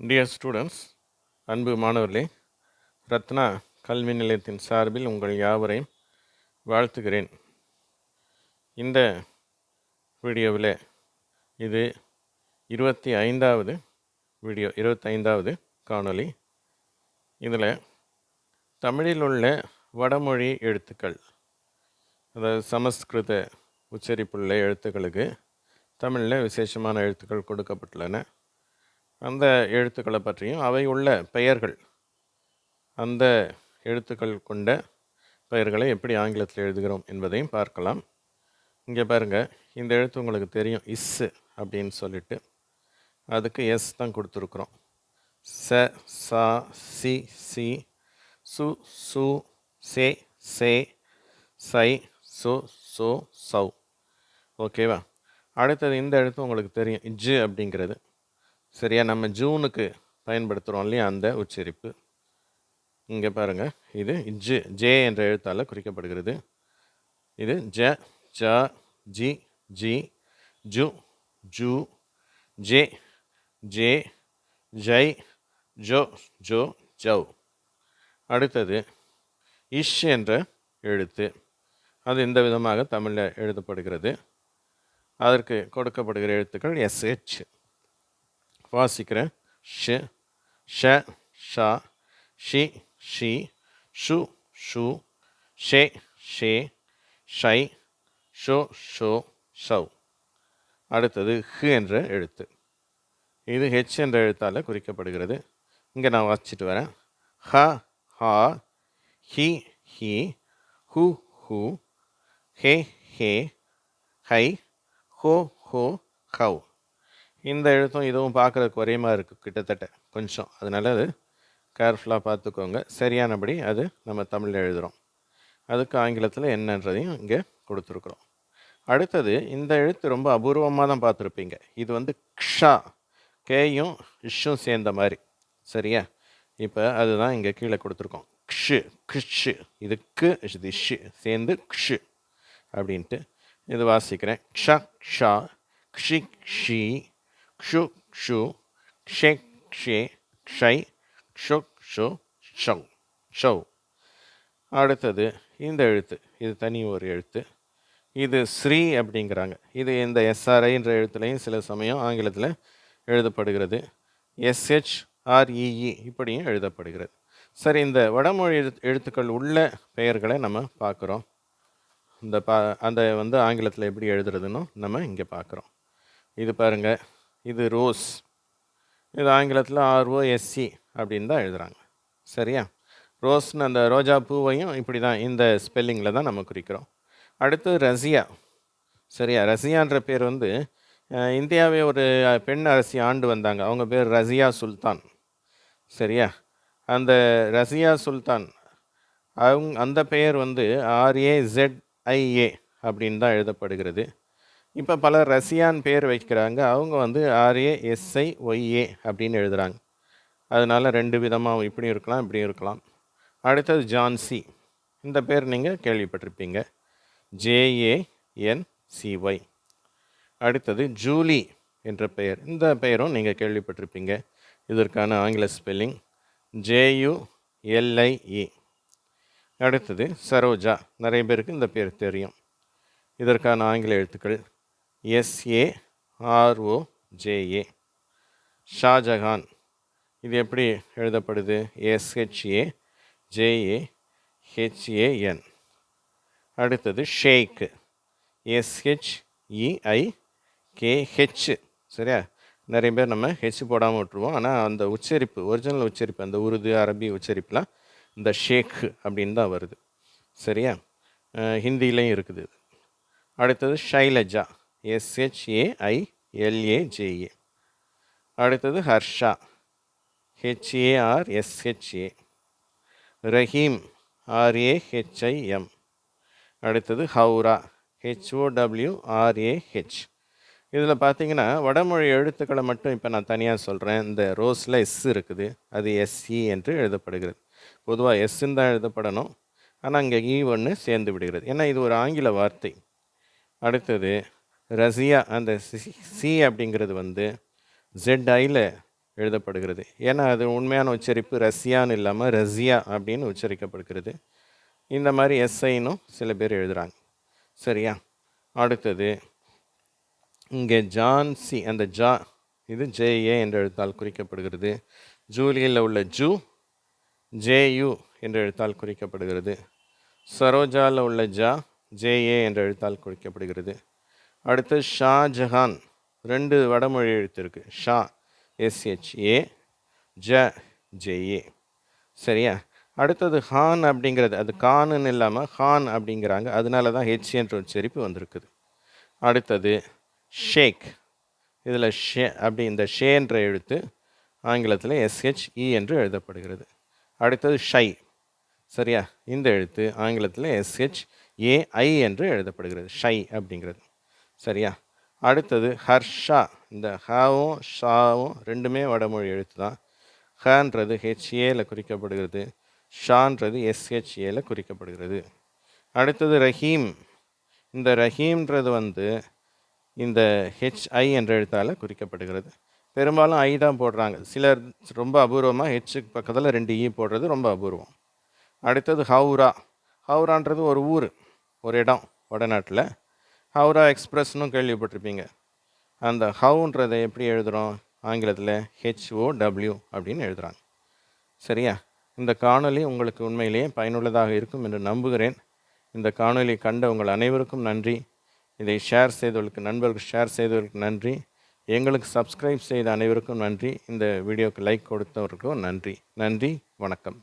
Dear students அன்பு மாணவர்களே ரத்னா கல்வி நிலையத்தின் சார்பில் உங்கள் யாவரையும் வாழ்த்துகிறேன். இந்த வீடியோவில் இது இருபத்தி ஐந்தாவது வீடியோ இருபத்தைந்தாவது காணொளி. இதில் தமிழில் உள்ள வடமொழி எழுத்துக்கள் அதாவது சமஸ்கிருத உச்சரிப்புள்ள எழுத்துக்களுக்கு தமிழில் விசேஷமான எழுத்துக்கள் கொடுக்கப்பட்டுள்ளன. அந்த எழுத்துக்களை பற்றியும் அவை உள்ள பெயர்கள் அந்த எழுத்துக்கள் கொண்ட பெயர்களை எப்படி ஆங்கிலத்தில் எழுதுகிறோம் என்பதையும் பார்க்கலாம். இங்கே பாருங்கள் இந்த எழுத்து உங்களுக்கு தெரியும் இஸ்ஸு அப்படின்னு சொல்லிட்டு. அதுக்கு எஸ் தான் கொடுத்துருக்குறோம். ச சா சி சி சு சு சே சே சை சு சோ சௌ. ஓகேவா? அடுத்தது இந்த எழுத்து உங்களுக்கு தெரியும் இஜ்ஜு அப்படிங்கிறது. சரியா நம்ம ஜூனுக்கு பயன்படுத்துகிறோம் இல்லையா அந்த உச்சரிப்பு. இங்கே பாருங்கள் இது ஜு ஜே என்ற எழுத்தால் குறிக்கப்படுகிறது. இது ஜ ஜ ஜி ஜி ஜு ஜு ஜே ஜே ஜை ஜோ ஜோ ஜவ். அடுத்தது இஷ் என்ற எழுத்து. அது இந்த விதமாக தமிழில் எழுதப்படுகிறது? அதற்கு கொடுக்கப்படுகிற எழுத்துக்கள் எஸ்ஹெச் வாசிக்கிறேன். ஷ ஷ ஷா ஷி ஷி ஷு ஷு ஷே ஷே ஷை ஷோ ஷோ ஷவ் அடுத்தது ஹ் என்ற எழுத்து. இது ஹெச் என்ற எழுத்தால் குறிக்கப்படுகிறது. இங்கே நான் வாசிச்சுட்டு வரேன். ஹ ஹா ஹி ஹி ஹு ஹு ஹே ஹே ஹை ஹோ ஹோ ஹவ் இந்த எழுத்தும் இதுவும் பார்க்குறதுக்கு ஒரே மாதிரி இருக்குது கிட்டத்தட்ட. கொஞ்சம். அதனால் அது கேர்ஃபுல்லாக பார்த்துக்கோங்க. சரியானபடி அது நம்ம தமிழில் எழுதுகிறோம் அதுக்கு ஆங்கிலத்தில் என்னன்றதையும் இங்கே கொடுத்துருக்குறோம். அடுத்தது இந்த எழுத்து ரொம்ப அபூர்வமாக தான் பார்த்துருப்பீங்க. இது வந்து க்ஷா. கேயும் இஷ்ஷும் சேர்ந்த மாதிரி. சரியா? இப்போ அதுதான் இங்கே கீழே கொடுத்துருக்கோம். க்ஷு க்ஷு. இது கு இது சேர்ந்து க்ஷு அப்படின்ட்டு இது வாசிக்கிறேன். க்ஷா க்ஷா. க்ஷி க்ஷி. க்ஷு க்ஷு க்ஷே க்ஷே க்ஷை க்ஷு க்ஷு ஷவ் ஷவ் அடுத்தது இந்த எழுத்து. இது தனி ஒரு எழுத்து. இது ஸ்ரீ அப்படிங்கிறாங்க. இது இந்த எஸ்ஆர்ஐன்ற எழுத்துலையும் சில சமயம் ஆங்கிலத்தில் எழுதப்படுகிறது. எஸ்ஹெச் ஆர்இஇ இப்படியும் எழுதப்படுகிறது. சரி இந்த வடமொழி எழுத்து எழுத்துக்கள் உள்ள பெயர்களை நம்ம பார்க்குறோம். இந்த பா அந்த வந்து ஆங்கிலத்தில் எப்படி எழுதுறதுன்னு நம்ம இங்கே பார்க்குறோம். இது பாருங்கள் இது ரோஸ். இது ஆங்கிலத்தில் ஆர்ஓஎஸ்சி அப்படின்னு தான் எழுதுகிறாங்க சரியா? ரோஸ்னு அந்த ரோஜா பூவையும் இப்படி தான் இந்த ஸ்பெல்லிங்கில் தான் நம்ம குறிக்கிறோம். அடுத்து ரசியா. சரியா? ரசியான்ற பேர் வந்து இந்தியாவே ஒரு பெண் அரசி ஆண்டு வந்தாங்க. அவங்க பேர் ரசியா சுல்தான். சரியா? அந்த ரசியா சுல்தான் அவங்க அந்த பெயர் வந்து ஆர்ஏ ஜெட்ஐஏ அப்படின்னு தான் எழுதப்படுகிறது. இப்போ பல ரஷ்யான் பேர் வைக்கிறாங்க. அவங்க வந்து ஆர்ஏ எஸ்ஐ ஒய்ஏ அப்படின்னு எழுதுகிறாங்க அதனால் ரெண்டு விதமாக இப்படியும் இருக்கலாம் இப்படியும் இருக்கலாம். அடுத்தது ஜான்சி இந்த பேர் நீங்கள் கேள்விப்பட்டிருப்பீங்க. ஜேஏஎன்சிஒய் அடுத்தது ஜூலி என்ற பெயர். இந்த பெயரும் நீங்கள் கேள்விப்பட்டிருப்பீங்க. இதற்கான ஆங்கில ஸ்பெல்லிங் ஜேயுஎல்ஐஇ அடுத்தது சரோஜா. நிறைய பேருக்கு இந்த பேர் தெரியும். இதற்கான ஆங்கில எழுத்துக்கள் S A R O J A Shahjahan இது எப்படி எழுதப்படுது? S H A J A H A N அடுத்தது Sheikh S H E I K H சரியா? நிறைய பேர் நம்ம ஹெச் போடாமல் விட்டுருவோம். ஆனால் அந்த உச்சரிப்பு ஒரிஜினல் உச்சரிப்பு அந்த உருது அரபி உச்சரிப்புலாம் இந்த ஷேக் அப்படின்னு தான் வருது. சரியா? ஹிந்திலையும் இருக்குது அடுத்தது ஷைலஜா. எஸ்ஹெச்ஏஐஎல்ஏஜேஏ அடுத்தது ஹர்ஷா. ஹெச்ஏஆர் எஸ்ஹெச்ஏ ரஹீம். ஆர்ஏஹெச்ஐஎம் அடுத்தது ஹவுரா. ஹெச்ஓடபிள்யூஆர்ஏஹெச் இதில் பார்த்தீங்கன்னா வடமொழி எழுத்துக்களை மட்டும் இப்போ நான் தனியாக சொல்கிறேன். இந்த ரோஸில் எஸ் இருக்குது. அது எஸ்இ என்று எழுதப்படுகிறது. பொதுவாக எஸ்ன்னு தான் எழுதப்படணும். ஆனால் அங்கே இ e ஒன்று சேர்ந்து விடுகிறது. ஏன்னா இது ஒரு ஆங்கில வார்த்தை. அடுத்தது ரசியா அந்த சி சி அப்படிங்கிறது வந்து ஜெட் ஐயில் எழுதப்படுகிறது. ஏன்னா அது உண்மையான உச்சரிப்பு ரஷ்யான்னு இல்லாமல் ரஷ்யா அப்படின்னு உச்சரிக்கப்படுகிறது. இந்த மாதிரி எஸ்ஐனும் சில பேர் எழுதுகிறாங்க சரியா? அடுத்தது இங்கே ஜான்சி அந்த ஜா இது ஜேஏ என்ற எழுத்தால் குறிக்கப்படுகிறது. ஜூலியில் உள்ள ஜூ ஜேயு என்ற எழுத்தால் குறிக்கப்படுகிறது. சரோஜாவில் உள்ள ஜா ஜேஏ என்ற எழுத்தால் குறிக்கப்படுகிறது. அடுத்து ஷாஜஹான் ரெண்டு வடமொழி எழுத்து இருக்குது ஷா எஸ்ஹெச்ஏ ஜ ஜெயே சரியா? அடுத்தது ஹான் அப்படிங்கிறது அது கானுன்னு இல்லாமல் ஹான் அப்படிங்கிறாங்க. அதனால தான் ஹெச் என்ற உச்சரிப்பு வந்திருக்குது. அடுத்தது ஷேக். இதில் ஷே அப்படி இந்த ஷே என்ற எழுத்து ஆங்கிலத்தில் எஸ்ஹெச்இ என்று எழுதப்படுகிறது. அடுத்தது ஷை. சரியா? இந்த எழுத்து ஆங்கிலத்தில் எஸ்ஹெச் ஏஐ என்று எழுதப்படுகிறது. ஷை அப்படிங்கிறது. சரியா? அடுத்தது ஹர்ஷா. இந்த ஹாவும் ஷாவும் ரெண்டுமே வடமொழி எழுத்து தான். ஹன்றது ஹெச்ஏல குறிக்கப்படுகிறது. ஷான்றது எஸ்ஹெச்ஏல குறிக்கப்படுகிறது. அடுத்தது ரஹீம். இந்த ரஹீம்ன்றது வந்து இந்த ஹெச்ஐ என்ற எழுத்தால் குறிக்கப்படுகிறது. பெரும்பாலும் ஐ தான் போடுறாங்க. சிலர் ரொம்ப அபூர்வமாக ஹெச்சுக்கு பக்கத்தில் ரெண்டு ஈ போடுறது ரொம்ப அபூர்வம். அடுத்தது ஹவுரா. ஹவுரான்றது ஒரு ஊர் ஒரு இடம் வடநாட்டில். ஹவுரா எக்ஸ்பிரஸ்னும் கேள்விப்பட்டிருப்பீங்க. அந்த ஹவுன்றதை எப்படி எழுதுகிறோம் ஆங்கிலத்தில் ஹெச்ஓ டபிள்யூ அப்படின்னு எழுதுகிறாங்க சரியா? இந்த காணொளி உங்களுக்கு உண்மையிலேயே பயனுள்ளதாக இருக்கும் என்று நம்புகிறேன். இந்த காணொலி கண்ட உங்கள் அனைவருக்கும் நன்றி. இதை ஷேர் செய்தவர்களுக்கு நண்பர்களுக்கு ஷேர் செய்தவர்களுக்கு நன்றி. எங்களுக்கு சப்ஸ்கிரைப் செய்த அனைவருக்கும் நன்றி. இந்த வீடியோக்கு லைக் கொடுத்தவருக்கும் நன்றி. நன்றி. வணக்கம்.